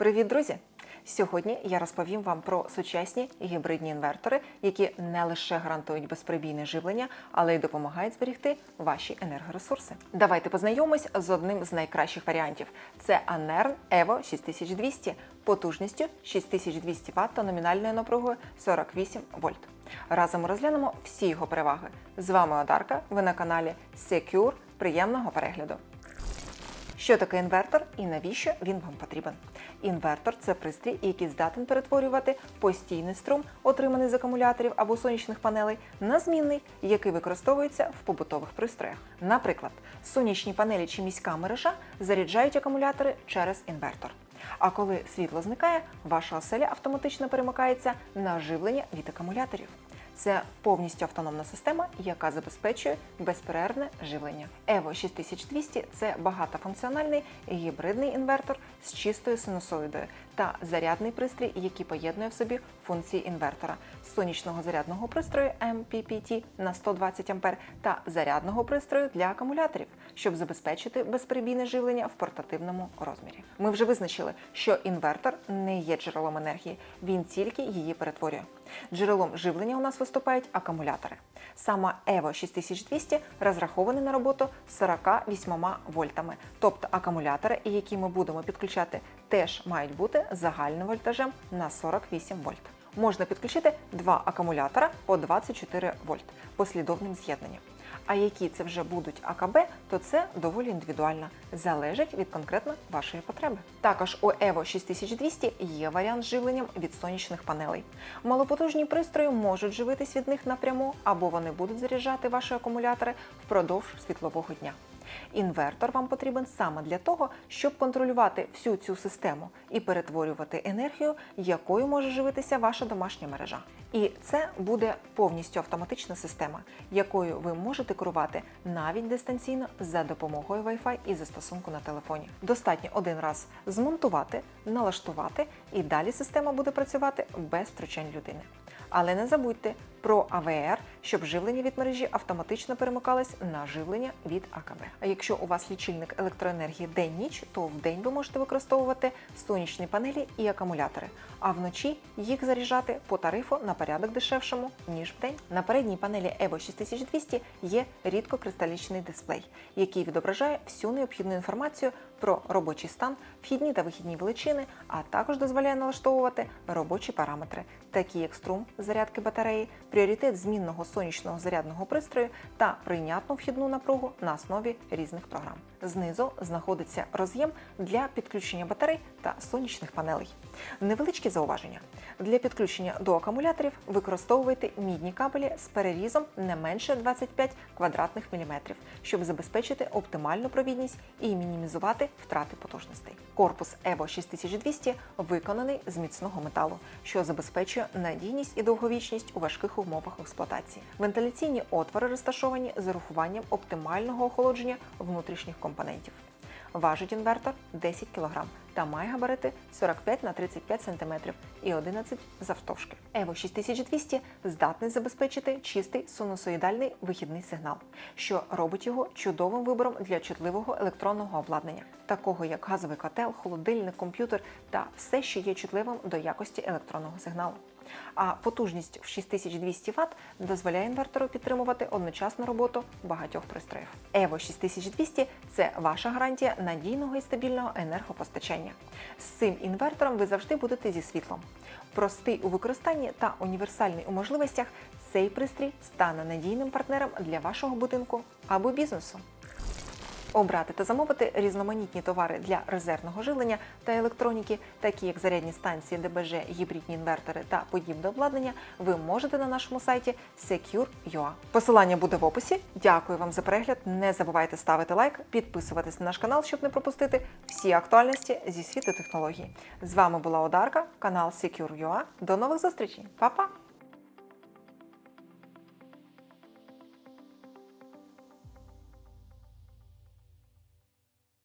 Привіт, друзі! Сьогодні я розповім вам про сучасні гібридні інвертори, які не лише гарантують безперебійне живлення, але й допомагають зберегти ваші енергоресурси. Давайте познайомимось з одним з найкращих варіантів: це Anern Evo 6200 потужністю 6200 Вт та номінальною напругою 48 вольт. Разом розглянемо всі його переваги. З вами Одарка. Ви на каналі Secure. Приємного перегляду! Що таке інвертор і навіщо він вам потрібен? Інвертор це пристрій, який здатен перетворювати постійний струм, отриманий з акумуляторів або сонячних панелей, на змінний, який використовується в побутових пристроях. Наприклад, сонячні панелі чи міська мережа заряджають акумулятори через інвертор. А коли світло зникає, ваша оселя автоматично перемикається на живлення від акумуляторів. Це повністю автономна система, яка забезпечує безперервне живлення. Evo 6200 – це багатофункціональний гібридний інвертор з чистою синусоїдою та зарядний пристрій, який поєднує в собі функції інвертора, сонячного зарядного пристрою MPPT на 120 А та зарядного пристрою для акумуляторів, щоб забезпечити безперебійне живлення в портативному розмірі. Ми вже визначили, що інвертор не є джерелом енергії, він тільки її перетворює. Джерелом живлення у нас виступають акумулятори. Саме Evo 6200 розрахований на роботу 48 вольтами. Тобто акумулятори, які ми будемо підключати, теж мають бути загальним вольтажем на 48 вольт. Можна підключити два акумулятора по 24 вольт послідовним з'єднанням. А які це вже будуть АКБ, то це доволі індивідуально, залежить від конкретно вашої потреби. Також у Evo 6200 є варіант з живленням від сонячних панелей. Малопотужні пристрої можуть живитись від них напряму, або вони будуть заряджати ваші акумулятори впродовж світлового дня. Інвертор вам потрібен саме для того, щоб контролювати всю цю систему і перетворювати енергію, якою може живитися ваша домашня мережа. І це буде повністю автоматична система, якою ви можете керувати навіть дистанційно за допомогою Wi-Fi і застосунку на телефоні. Достатньо один раз змонтувати, налаштувати, і далі система буде працювати без втручань людини. Але не забудьте про АВР, щоб живлення від мережі автоматично перемикалось на живлення від АКБ. А якщо у вас лічильник електроенергії день-ніч, то в день ви можете використовувати сонячні панелі і акумулятори, а вночі їх заряджати по тарифу на порядок дешевшому, ніж в день. На передній панелі Evo 6200 є рідкокристалічний дисплей, який відображає всю необхідну інформацію про робочий стан, вхідні та вихідні величини, а також дозволяє налаштовувати робочі параметри, такі як струм зарядки батареї, пріоритет змінного сонячного зарядного пристрою та прийнятну вхідну напругу на основі різних програм. Знизу знаходиться роз'єм для підключення батарей та сонячних панелей. Невеличкі зауваження. Для підключення до акумуляторів використовуйте мідні кабелі з перерізом не менше 25 квадратних міліметрів, щоб забезпечити оптимальну провідність і мінімізувати втрати потужностей. Корпус Evo 6200 виконаний з міцного металу, що забезпечує надійність і довговічність у важких умовах експлуатації. Вентиляційні отвори розташовані з урахуванням оптимального охолодження внутрішніх компонентів. Важить інвертор 10 кг та має габарити 45 на 35 см і 11 завтовшки. Evo 6200 здатний забезпечити чистий синусоїдальний вихідний сигнал, що робить його чудовим вибором для чутливого електронного обладнання, такого як газовий котел, холодильник, комп'ютер та все, що є чутливим до якості електронного сигналу. А потужність в 6200 Вт дозволяє інвертору підтримувати одночасну роботу багатьох пристроїв. Evo 6200 – це ваша гарантія надійного і стабільного енергопостачання. З цим інвертором ви завжди будете зі світлом. Простий у використанні та універсальний у можливостях, цей пристрій стане надійним партнером для вашого будинку або бізнесу. Обрати та замовити різноманітні товари для резервного живлення та електроніки, такі як зарядні станції, ДБЖ, гібридні інвертори та подібне обладнання, ви можете на нашому сайті Secure.ua. Посилання буде в описі. Дякую вам за перегляд. Не забувайте ставити лайк, підписуватись на наш канал, щоб не пропустити всі актуальності зі світу технологій. З вами була Одарка, канал Secure.ua. До нових зустрічей, Па-па!